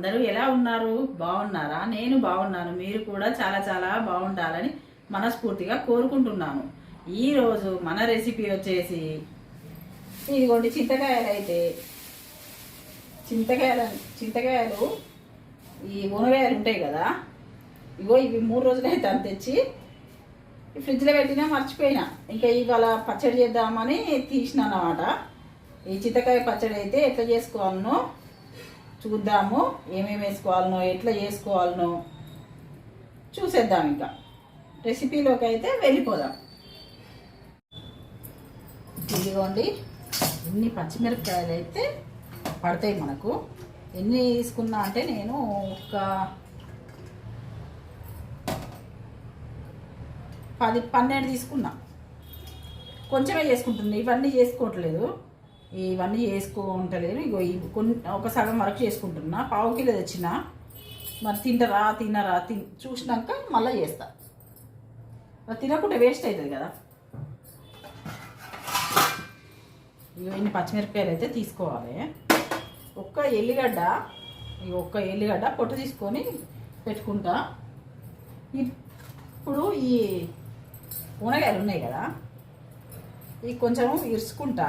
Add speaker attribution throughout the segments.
Speaker 1: అందరూ ఎలా ఉన్నారు? బాగున్నారా? నేను బాగున్నాను. మీరు కూడా చాలా చాలా బాగుండాలని మనస్ఫూర్తిగా కోరుకుంటున్నాను. ఈరోజు మన రెసిపీ వచ్చేసి ఇదిగోండి చింతకాయలు అయితే. చింతకాయలు చింతకాయలు ఈ మునగాయలు ఉంటాయి కదా? ఇగో ఇవి మూడు రోజులు అయితే అంత తెచ్చి ఈ ఫ్రిడ్జ్లో పెట్టినా మర్చిపోయినా. ఇంకా ఇవాళ పచ్చడి చేద్దామని తీసిన అన్నమాట. ఈ చింతకాయ పచ్చడి అయితే ఎట్లా చేసుకోవాలనో చూద్దాము ఏమేమి వేసుకోవాలనో ఎట్లా చేసుకోవాలనో. చూసేద్దాం ఇంకా. రెసిపీలోకి అయితే వెళ్ళిపోదాం. ఇదిగోండి ఎన్ని పచ్చిమిరపకాయలు అయితే పడతాయి మనకు. ఎన్ని తీసుకున్నా అంటే నేను ఒక పది పన్నెండు తీసుకున్నా. కొంచెమే చేసుకుంటుంది ఇవన్నీ చేసుకోవట్లేదు. ఇవన్నీ చేసుకుంటలేను ఇగో ఇవి కొన్ని ఒక సగం వరకు చేసుకుంటున్నా. పావు కిలో తెచ్చిన మరి తింటారా తినరా తి చూసినాక మళ్ళీ చేస్తా. మరి తినకుండా వేస్ట్ అవుతుంది కదా. ఇగో ఇన్ని పచ్చిమిరపకాయలు అయితే తీసుకోవాలి. ఒక్క ఎల్లిగడ్డ ఇగ ఒక్క ఎల్లిగడ్డ పొట్టు తీసుకొని పెట్టుకుంటా. ఇప్పుడు ఈ మునగాయలు ఉన్నాయి కదా. ఇవి కొంచెం ఇరుచుకుంటా.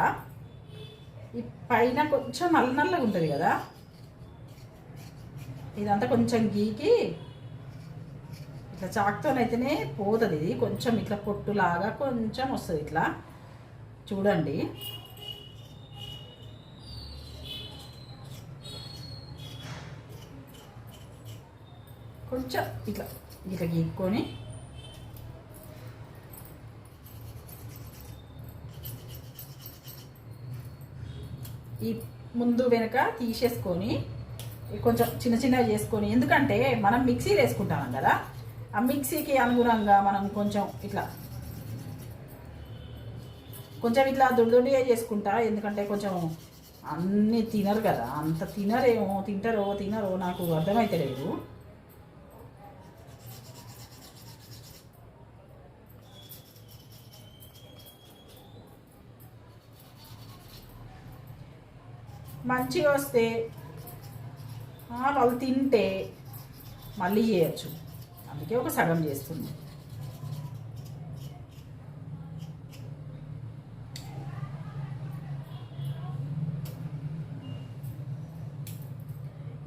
Speaker 1: ఈ పైన కొంచెం నల్ల నల్లగా ఉంటుంది కదా? ఇదంతా కొంచెం గీకి ఇట్లా చాక్తోనైతేనే పోతుంది. ఇది కొంచెం ఇట్లా పొట్టులాగా కొంచెం వస్తుంది ఇట్లా. చూడండి. కొంచెం ఇట్లా ఇట్లా గీక్కొని ఈ ముందు వెనక తీసేసుకొని కొంచెం చిన్న చిన్నగా చేసుకొని ఎందుకంటే మనం మిక్సీ వేసుకుంటాం కదా ఆ మిక్సీకి అనుగుణంగా మనం కొంచెం ఇట్లా కొంచెం ఇట్లా దుడిదుడిగా చేసుకుంటా ఎందుకంటే కొంచెం అన్నీ తినరు కదా అంత తినరేమో తింటారో తినరో నాకు అర్థమైతే లేదు మంచిగా వస్తే వాళ్ళు తింటే మళ్ళీ చేయొచ్చు. అందుకే ఒక సగం చేస్తుంది.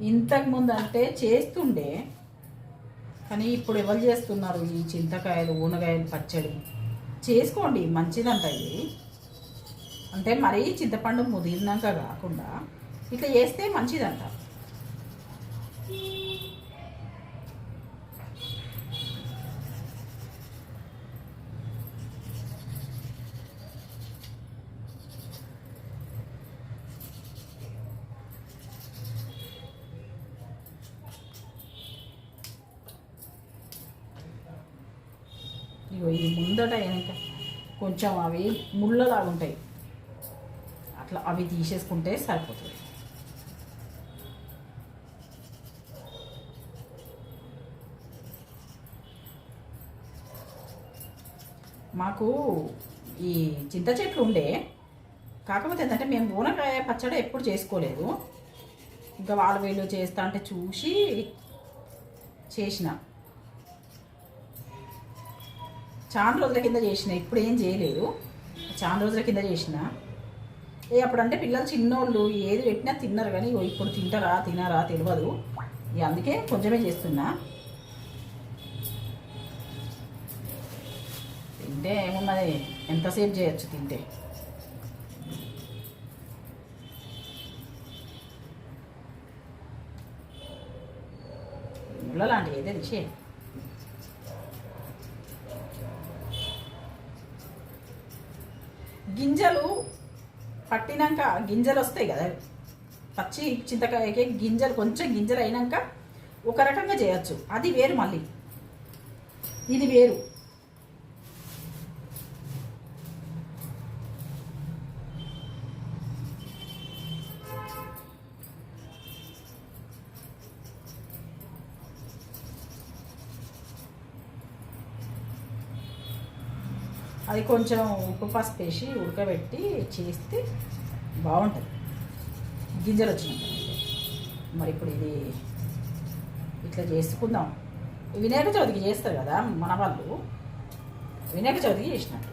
Speaker 1: ఇంతకుముందు అంటే చేస్తుండే కానీ ఇప్పుడు ఎవరు చేస్తున్నారు ఈ చింతకాయలు ఊనగాయలు పచ్చడి? చేసుకోండి మంచిదంట ఇది. అంటే మరీ చింతపండు ముదిరినాక కాకుండా ఇట్లా చేస్తే మంచిదంట. ఇగో ఈ ముందట వెనక కొంచెం అవి ముళ్ళలాగా ఉంటాయి అట్లా అవి తీసేసుకుంటే సరిపోతుంది. మాకు ఈ చింత చెట్లు ఉండే. కాకపోతే ఏంటంటే మేము ఊనకాయ పచ్చడి ఎప్పుడు చేసుకోలేదు. ఇంకా వాళ్ళు వీళ్ళు చేస్తా అంటే చూసి చేసిన. చాలా రోజుల కింద చేసిన. ఇప్పుడు ఏం చేయలేదు. చాలా రోజుల కింద చేసిన. ఏ అప్పుడంటే పిల్లలు చిన్నోళ్ళు ఏది పెట్టినా తిన్నారు కానీ ఇప్పుడు తింటారా తినరా తెలియదు ఇక అందుకే కొంచెమే చేస్తున్నా. తింటే ఏమున్నది? ఎంతసేపు చేయొచ్చు తింటే? ముళ్ళ లాంటివి ఏదైనా రుచి గింజలు పట్టినాక గింజలు వస్తాయి కదా. పచ్చి చింతకాయకి గింజలు కొంచెం గింజలు అయినాక ఒక రకంగా చేయొచ్చు. అది వేరు మళ్ళీ. ఇది వేరు. అది కొంచెం ఉప్పు పసుపు వేసి ఉడకబెట్టి చేస్తే బాగుంటుంది. గింజలు వచ్చినాయి. మరి ఇప్పుడు ఇది ఇట్లా చేసుకుందాం. వినాయక చవితికి చేస్తారు కదా మన వాళ్ళు. వినాయక చవితికి చేసినట్టు.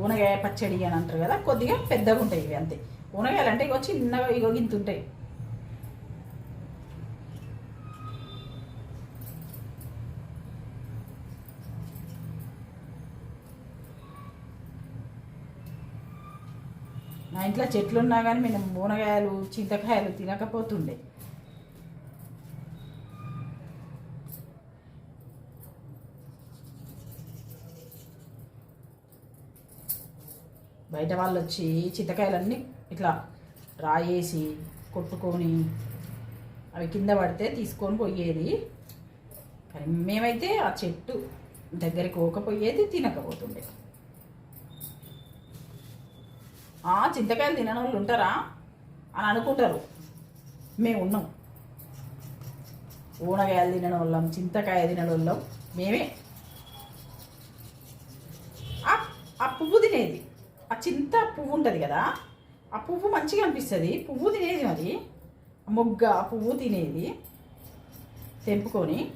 Speaker 1: ఊనగాయ పచ్చడి అని అంటారు కదా కొద్దిగా పెద్దగా ఉంటాయి ఇవి అంతే. ఊనగాయలు అంటే ఇగో చిన్నగా ఇగో గింత ఉంటాయి. మా ఇంట్లో చెట్లు ఉన్నా కానీ మేము మునగాయలు చింతకాయలు తినకపోతుండే. బయట వాళ్ళు వచ్చి చింతకాయలన్నీ ఇట్లా రాయేసి కొట్టుకొని అవి కింద పడితే తీసుకొని పోయేది. కానీ మేమైతే ఆ చెట్టు దగ్గరికి పోకపోయేది తినకపోతుండే ఆ చింతకాయలు తినని వాళ్ళు ఉంటారా అని అనుకుంటారు. మేము ఉన్నాం. ఊనగాయలు తినడం వాళ్ళం చింతకాయ తినడం వాళ్ళం మేమే. ఆ- ఆ పువ్వు తినేది. ఆ చింత పువ్వు ఉంటుంది కదా ఆ పువ్వు మంచిగా అనిపిస్తుంది. పువ్వు తినేది మరి. మొగ్గ ఆ పువ్వు తినేది. తెంపుకొని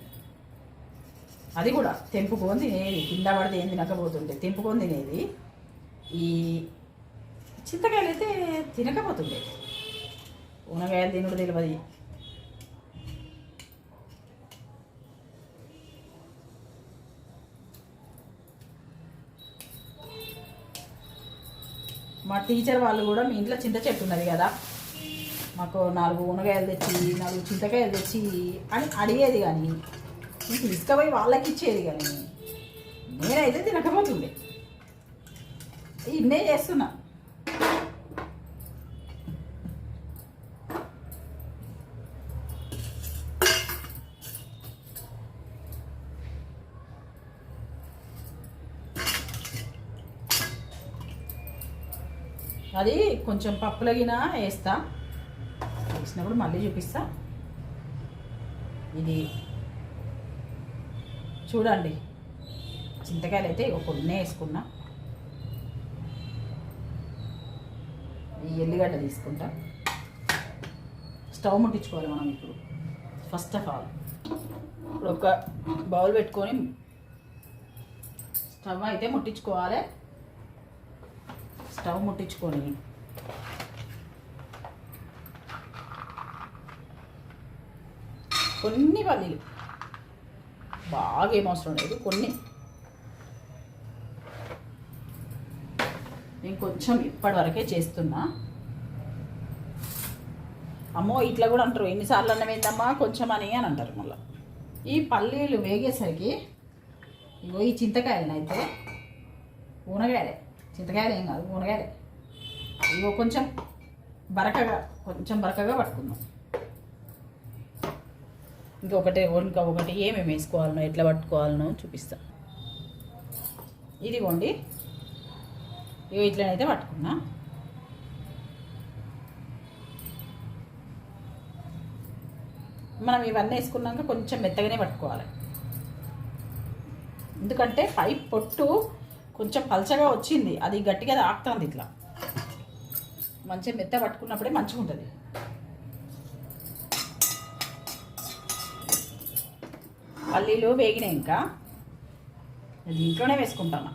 Speaker 1: అది కూడా తెంపుకొని తినేది. కింద పడితే ఏం తినకపోతుంటే తెంపుకొని తినేది. ఈ చింతకాయలు అయితే తినకపోతుండే. ఉనగాయలు తినడు తెలియదు మా టీచర్ వాళ్ళు కూడా మీ ఇంట్లో చింత చెట్టు ఉన్నది కదా మాకు నాలుగు ఉనగాయలు తెచ్చి నాలుగు చింతకాయలు తెచ్చి అని అడిగేది కానీ నేను తీసుకుపోయి వాళ్ళకి ఇచ్చేది కానీ నేనైతే తినకపోతుండే. ఇన్నే చేస్తున్నా అది కొంచెం పప్పులగిన వేస్తా. వేసినప్పుడు మళ్ళీ చూపిస్తా. ఇది చూడండి. చింతకాయలు అయితే ఒక కొన్ని వేసుకున్నా. ఈ ఎల్లిగడ్డ తీసుకుంటా. స్టవ్ ముట్టించుకోవాలి మనం ఇప్పుడు. ఫస్ట్ ఆఫ్ ఆల్ ఇప్పుడు ఒక బౌల్ పెట్టుకొని స్టవ్ అయితే ముట్టించుకోవాలి. స్టవ్ ముట్టించుకొని కొన్ని పల్లీలు. బాగా ఏం అవసరం లేదు కొన్ని. నేను కొంచెం ఇప్పటివరకే చేస్తున్నా. అమ్మో ఇట్లా కూడా అంటారు ఎన్నిసార్లు అన్నం ఏందమ్మా కొంచెం అని అని అంటారు మళ్ళీ. ఈ పల్లీలు వేగేసరికి ఇగో ఈ చింతకాయలను అయితే ఊనగాయలే. చింతకాయలు ఏం కాదు ఊనగాయలే. ఇగో కొంచెం బరకగా కొంచెం బరకగా పట్టుకుందాం. ఇంకొకటి ఇంకా ఒకటి ఏమేమి వేసుకోవాలనో ఎట్లా పట్టుకోవాలనో చూపిస్తాను ఇదిగోండి. ఇవి ఇట్లనైతే పట్టుకున్నా. మనం ఇవన్నీ వేసుకున్నాక కొంచెం మెత్తగానే పట్టుకోవాలి. ఎందుకంటే పై పొట్టు కొంచెం పలచగా వచ్చింది. అది గట్టిగా తాకుతుంది ఇట్లా. మంచిగా మెత్త పట్టుకున్నప్పుడే మంచిగా ఉంటుంది అల్లీలు వేగినాయి ఇంకా దీంట్లోనే వేసుకుంటాను.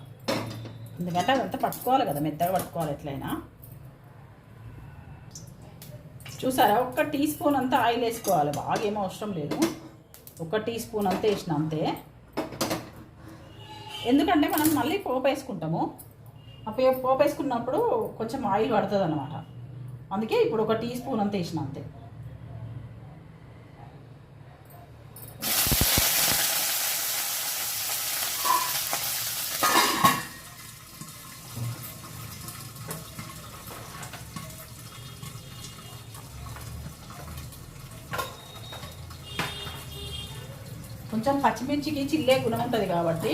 Speaker 1: ఎందుకంటే అదంతా పట్టుకోవాలి కదా మెత్తగా పట్టుకోవాలి ఎట్లయినా. చూసారా ఒక్క టీ స్పూన్ అంతా ఆయిల్ వేసుకోవాలి. బాగా ఏమో అవసరం లేదు. ఒక టీ స్పూన్ అంతా వేసిన అంతే. ఎందుకంటే మనం మళ్ళీ పోపు వేసుకుంటాము. ఆ పే- పోపు వేసుకున్నప్పుడు కొంచెం ఆయిల్ పడుతుంది అనమాట అందుకే ఇప్పుడు ఒక టీ స్పూన్ అంతా వేసిన అంతే కొంచెం పచ్చిమిర్చికి చిల్లే గుణం ఉంటుంది కాబట్టి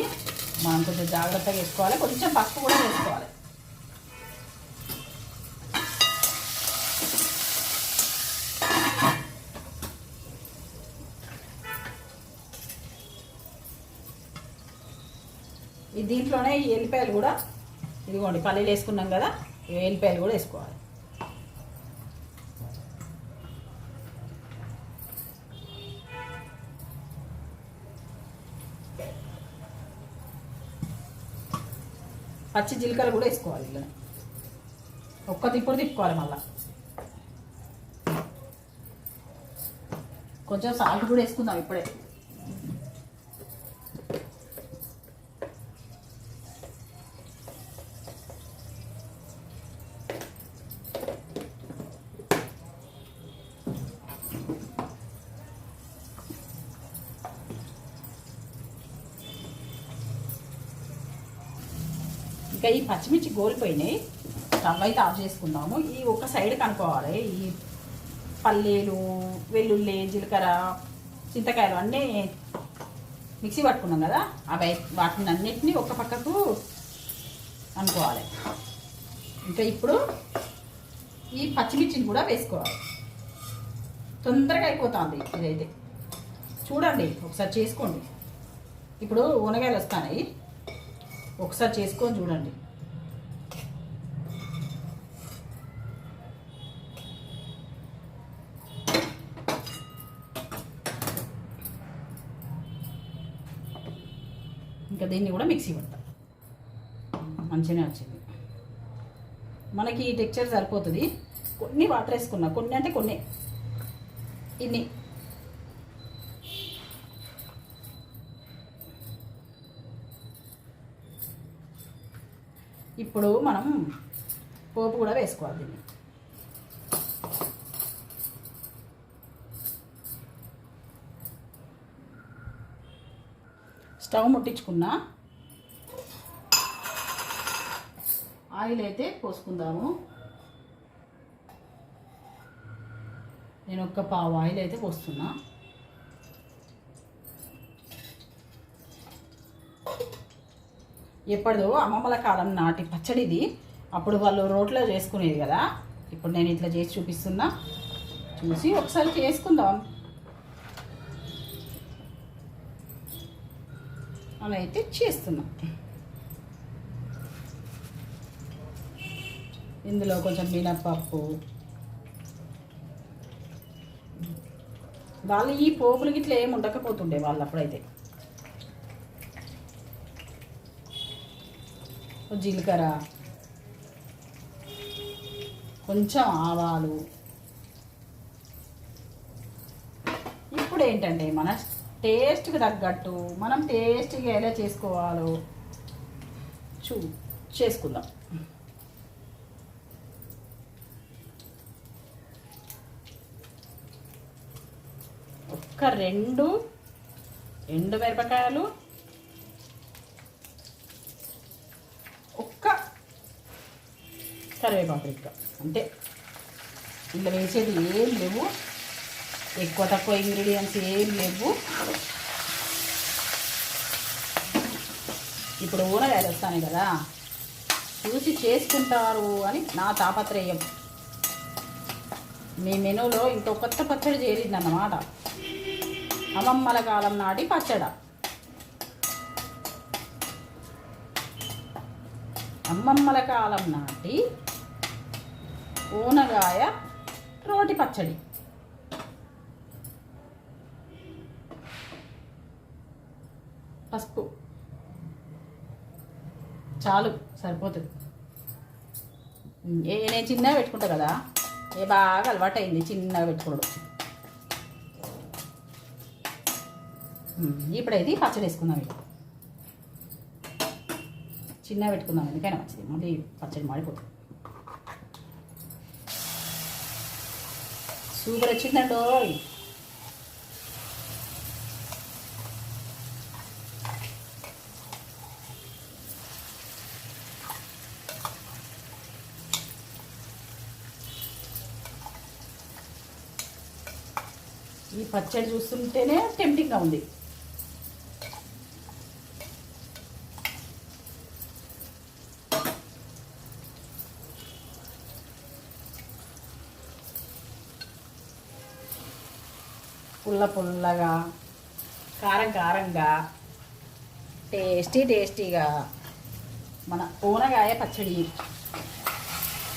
Speaker 1: మనం కొంచెం జాగ్రత్తగా వేసుకోవాలి. కొంచెం పసుపు కూడా వేసుకోవాలి. ఈ దీంట్లోనే ఈ ఎల్లిపాయలు కూడా ఇదిగోండి పల్లీలు వేసుకున్నాం కదా ఈ ఎల్లిపాయలు కూడా వేసుకోవాలి. పచ్చి జీలకర్ర కూడా వేసుకోవాలి ఇలా ఒక్క తిప్పుడు తిప్పుకోవాలి మళ్ళా. కొంచెం సాల్ట్ కూడా వేసుకుందాం ఇప్పుడే ఇంకా ఈ పచ్చిమిర్చి గోలిపోయినాయి. స్టవ్ అయితే ఆఫ్ చేసుకుందాము. ఈ ఒక సైడ్ కనుక్కోవాలి. ఈ పల్లీలు వెల్లుల్లి జీలకర్ర చింతకాయలు అన్నీ మిక్సీ పట్టుకున్నాం కదా. అవి వాటిని అన్నిటినీ ఒక పక్కకు అనుకోవాలి. ఇంకా ఇప్పుడు ఈ పచ్చిమిర్చిని కూడా వేసుకోవాలి. తొందరగా అయిపోతుంది ఇదైతే. చూడండి ఒకసారి చేసుకోండి. ఇప్పుడు ఉనగాయలు వస్తాయి ఒకసారి చేసుకొని చూడండి. ఇంకా దీన్ని కూడా మిక్సీ పడతాం. మంచిగానే వచ్చింది. మనకి ఈ టెక్చర్ సరిపోతుంది. కొన్ని వాటర్ వేసుకున్నా కొన్ని అంటే కొన్ని. ఇన్ని. ఇప్పుడు మనం పోపు కూడా వేసుకోవాలి దీన్ని. స్టవ్ ముట్టించుకున్నా. ఆయిల్ అయితే పోసుకుందాము. నేను ఒక్క పావు ఆయిల్ అయితే పోస్తున్నా. ఎప్పుడో అమ్మమ్మల కాలం నాటి పచ్చడిది. అప్పుడు వాళ్ళు రోట్లో చేసుకునేది కదా. ఇప్పుడు నేను ఇట్లా చేసి చూపిస్తున్నా. చూసి ఒకసారి చేసుకుందాం. అలా అయితే చేస్తున్నాం. ఇందులో కొంచెం మినప్పప్పు వాళ్ళు ఈ పోపులు గిట్ల ఏమి ఉండకపోతుండే వాళ్ళు అప్పుడైతే. జీలకర్ర. కొంచెం ఆవాలు. ఇప్పుడు ఏంటంటే మన టేస్ట్కి తగ్గట్టు మనం టేస్ట్గా ఎలా చేసుకోవాలో చూ చేసుకుందాం. ఒక్క రెండు ఎండు మిరపకాయలు ఒక్క కరివేపాకు ఇక్క అంతే. ఇలా వేసేది ఏం లేవు. ఎక్కువ తక్కువ ఇంగ్రీడియంట్స్ ఏం లేవు. ఇప్పుడు ఊరగాయలు వస్తాను కదా. చూసి చేసుకుంటారు అని నా తాపత్రయం. మీ మెనూలో ఇంకో కొత్త పచ్చడి చేరిందన్నమాట. అమ్మమ్మల కాలం నాటి పచ్చడ. అమ్మమ్మల కాలం నాటి ఊనగాయ రోటి పచ్చడి. పసుపు. చాలు సరిపోతుంది. ఏ నేను చిన్నగా పెట్టుకుంటా కదా ఏ బాగా అలవాటు అయింది చిన్నగా పెట్టుకోవడం ఇప్పుడైతే పచ్చడి వేసుకుందాం ఇక. చిన్నగా పెట్టుకుందాం ఎందుకైనా మంచిది. మళ్ళీ పచ్చడి మాడిపోతుంది. సూపర్ వచ్చిందండో ఈ పచ్చడి చూస్తుంటేనే టెంప్టింగ్గా ఉంది. పుల్ల పుల్లగా కారం కారంగా టేస్టీ టేస్టీగా. మన ఊనగాయ పచ్చడి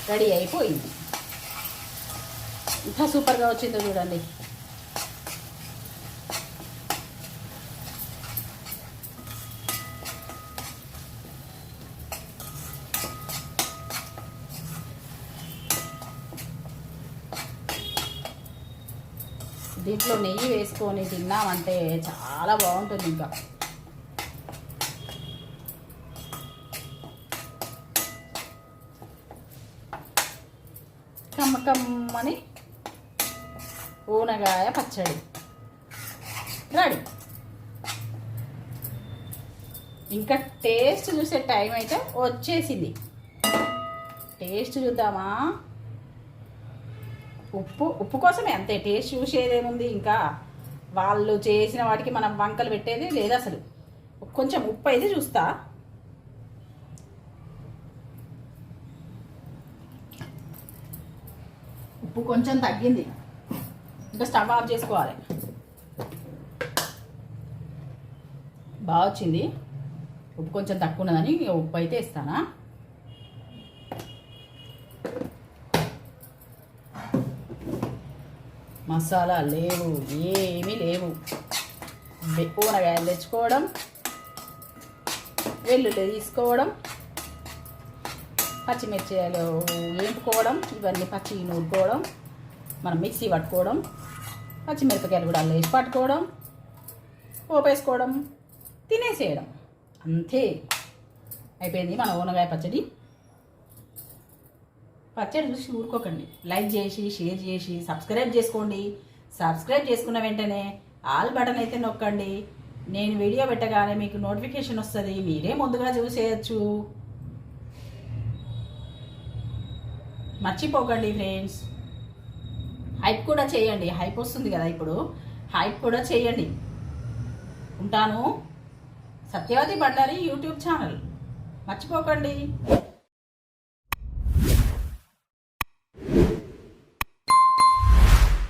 Speaker 1: రెడీ అయిపోయింది. ఇంకా సూపర్గా వచ్చిందో చూడండి. దీంట్లో నెయ్యి వేసుకొని తిన్నామంటే చాలా బాగుంటుంది ఇంకా. కమ్మకమ్మని ఊనగాయ పచ్చడి. రెడీ. ఇంకా టేస్ట్ చూసే టైం అయితే వచ్చేసింది. టేస్ట్ చూద్దామా? ఉప్పు ఉప్పు కోసమే అంతే. టేస్ట్ చూసేదేముంది ఇంకా? వాళ్ళు చేసిన వాటికి మనం వంకలు పెట్టేది లేదు అసలు. కొంచెం ఉప్పు అయితే చూస్తా. ఉప్పు కొంచెం తగ్గింది. ఇంకా స్టవ్ ఆఫ్ చేసుకోవాలి. బాగా వచ్చింది. ఉప్పు కొంచెం తక్కువ ఉన్నదని ఉప్పు అయితే ఇస్తానా మసాలా లేవు ఏమీ లేవు. బె- ఊనగాయలు తెచ్చుకోవడం వెల్లుల్లి తీసుకోవడం పచ్చిమిర్చిలు వేపుకోవడం ఇవన్నీ పచ్చి నూరుకోవడం మనం మిక్సీ పట్టుకోవడం పచ్చిమిరపకాయలు కూడా అల్లేసి పట్టుకోవడం పోపేసుకోవడం తినేసేయడం. అంతే. అయిపోయింది మన ఊనగాయ పచ్చడి. పచ్చడి చూసి ఊరుకోకండి. లైక్ చేసి షేర్ చేసి సబ్స్క్రైబ్ చేసుకోండి. సబ్స్క్రైబ్ చేసుకున్న వెంటనే ఆల్ బటన్ అయితే నొక్కండి. నేను వీడియో పెట్టగానే మీకు నోటిఫికేషన్ వస్తుంది. మీరే ముందుగా చూసేయచ్చు. మర్చిపోకండి ఫ్రెండ్స్ హైప్ కూడా చేయండి. హైప్ వస్తుంది కదా ఇప్పుడు. హైప్ కూడా చేయండి. ఉంటాను. Satyavathi Bandari YouTube channel. మర్చిపోకండి.